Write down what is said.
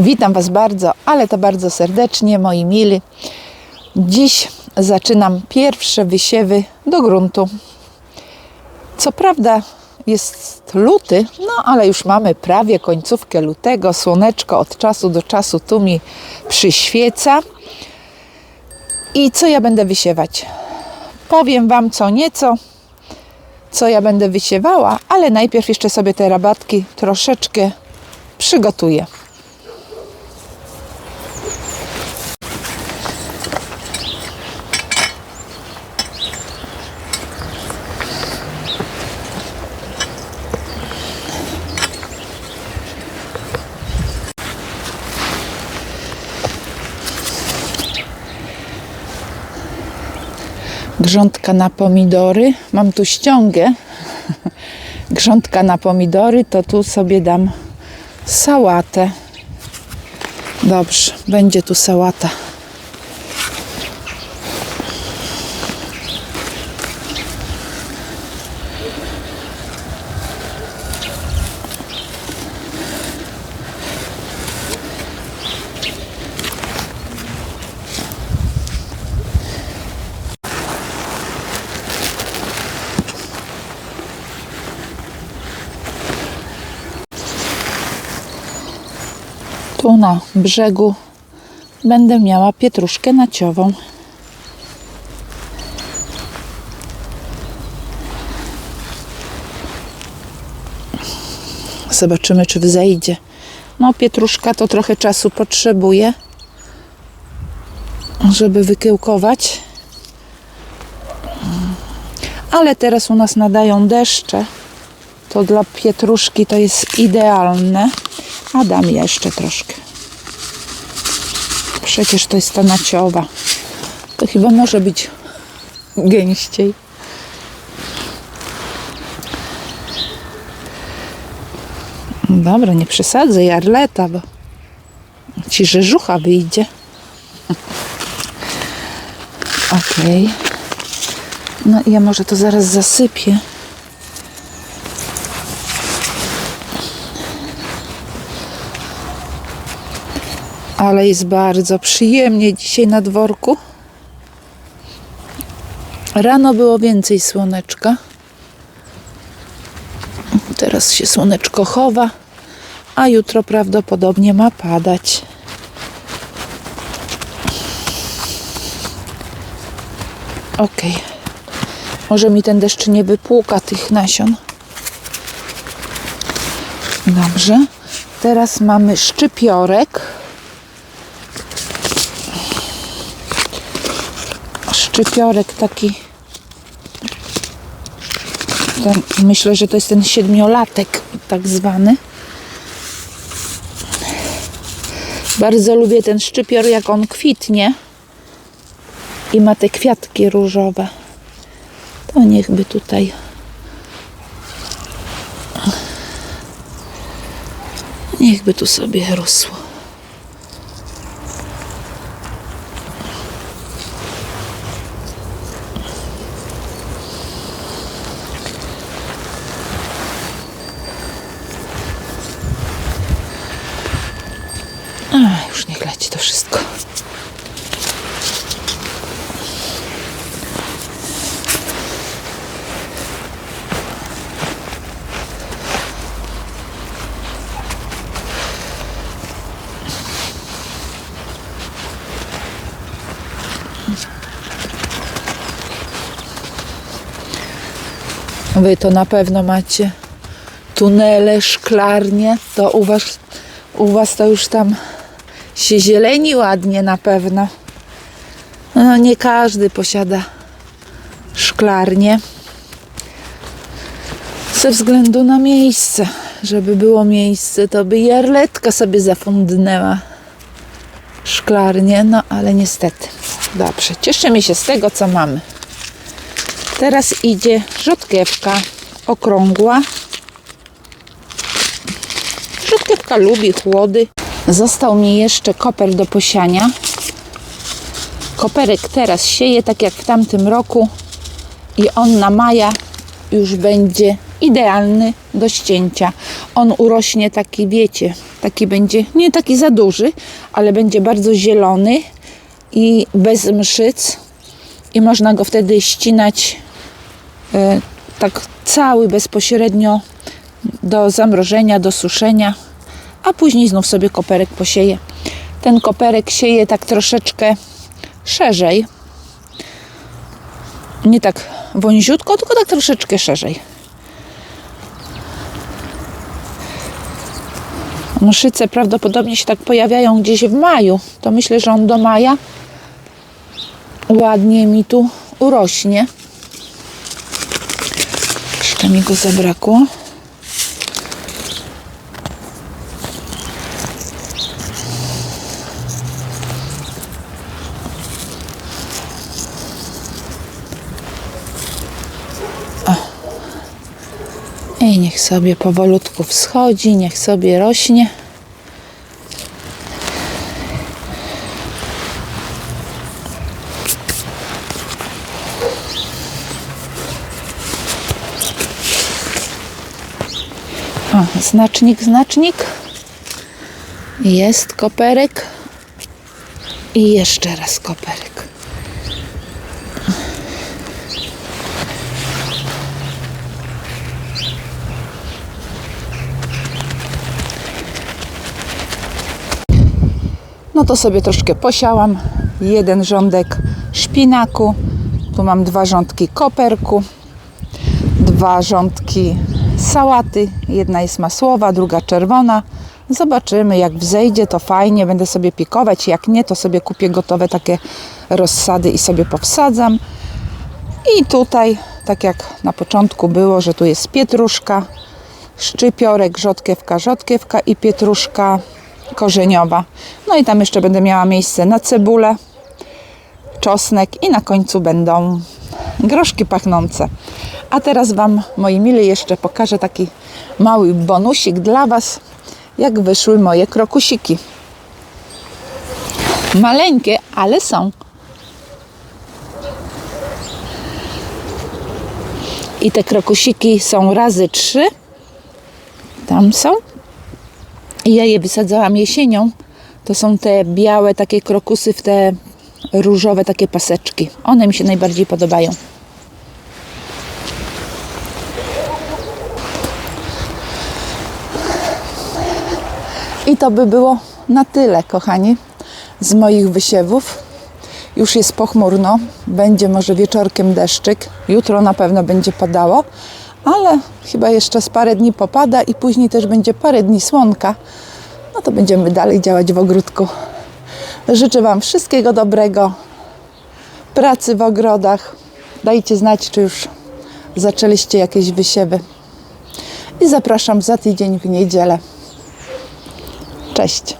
Witam Was bardzo, ale to bardzo serdecznie, moi mili. Dziś zaczynam pierwsze wysiewy do gruntu. Co prawda jest luty, no ale już mamy prawie końcówkę lutego. Słoneczko od czasu do czasu tu mi przyświeca. I co ja będę wysiewać? Powiem Wam co nieco, co ja będę wysiewała, ale najpierw jeszcze sobie te rabatki troszeczkę przygotuję. Grządka na pomidory. Mam tu ściągę. Grządka na pomidory, to tu sobie dam sałatę. Dobrze, będzie tu sałata. Na brzegu będę miała pietruszkę naciową. Zobaczymy, czy wzejdzie. No, pietruszka to trochę czasu potrzebuje, żeby wykiełkować. Ale teraz u nas nadają deszcze. To dla pietruszki to jest idealne. A dam jeszcze troszkę. Przecież to jest ta naciowa. To chyba może być gęściej. Dobra, nie przesadzę jarleta, bo ci rzeżucha wyjdzie. Okej. No i ja może to zaraz zasypię. Ale jest bardzo przyjemnie dzisiaj na dworku. Rano było więcej słoneczka. Teraz się słoneczko chowa, a jutro prawdopodobnie ma padać. Ok. Może mi ten deszcz nie wypłuka tych nasion. Dobrze. Teraz mamy szczypiorek. Szczypiorek taki. Ten, myślę, że to jest ten siedmiolatek tak zwany. Bardzo lubię ten szczypior, jak on kwitnie i ma te kwiatki różowe. To niechby tutaj. Niechby tu sobie rosło. A, już niech leci to wszystko. Wy to na pewno macie tunele, szklarnie, to u was, u was to już tam się zieleni ładnie na pewno. No nie każdy posiada szklarnię. Ze względu na miejsce. Żeby było miejsce, to by jarletka sobie zafundnęła szklarnię, no ale niestety. Dobrze, cieszymy się z tego, co mamy. Teraz idzie rzodkiewka okrągła. Rzodkiewka lubi chłody. Został mi jeszcze koper do posiania. Koperek teraz sieje, tak jak w tamtym roku. I on na maja już będzie idealny do ścięcia. On urośnie taki, wiecie, Taki będzie, nie taki za duży, ale będzie bardzo zielony i bez mszyc. I można go wtedy ścinać tak cały bezpośrednio do zamrożenia, do suszenia, a później znów sobie koperek posieje. Ten koperek sieje tak troszeczkę szerzej. Nie tak wąziutko, tylko tak troszeczkę szerzej. Mszyce prawdopodobnie się tak pojawiają gdzieś w maju. To myślę, że on do maja ładnie mi tu urośnie. Mi go zabrakło. I niech sobie powolutku wschodzi, niech sobie rośnie. Znacznik, znacznik. Jest koperek. I jeszcze raz koperek. No to sobie troszkę posiałam. Jeden rządek szpinaku. Tu mam dwa rządki koperku. Dwa rządki sałaty. Jedna jest masłowa, druga czerwona. Zobaczymy, jak wzejdzie, to fajnie. Będę sobie pikować. Jak nie, to sobie kupię gotowe takie rozsady i sobie powsadzam. I tutaj, tak jak na początku było, że tu jest pietruszka, szczypiorek, rzodkiewka, rzodkiewka i pietruszka korzeniowa. No i tam jeszcze będę miała miejsce na cebulę, czosnek i na końcu będą groszki pachnące. A teraz Wam, moi mili, jeszcze pokażę taki mały bonusik dla Was, jak wyszły moje krokusiki. Maleńkie, ale są. I te krokusiki są razy trzy. Tam są. I ja je wysadzałam jesienią. To są te białe takie krokusy w te różowe takie paseczki. One mi się najbardziej podobają. I to by było na tyle, kochani, z moich wysiewów. Już jest pochmurno, będzie może wieczorkiem deszczyk. Jutro na pewno będzie padało, ale chyba jeszcze z parę dni popada i później też będzie parę dni słonka. No to będziemy dalej działać w ogródku. Życzę Wam wszystkiego dobrego, pracy w ogrodach. Dajcie znać, czy już zaczęliście jakieś wysiewy. I zapraszam za tydzień w niedzielę. Cześć.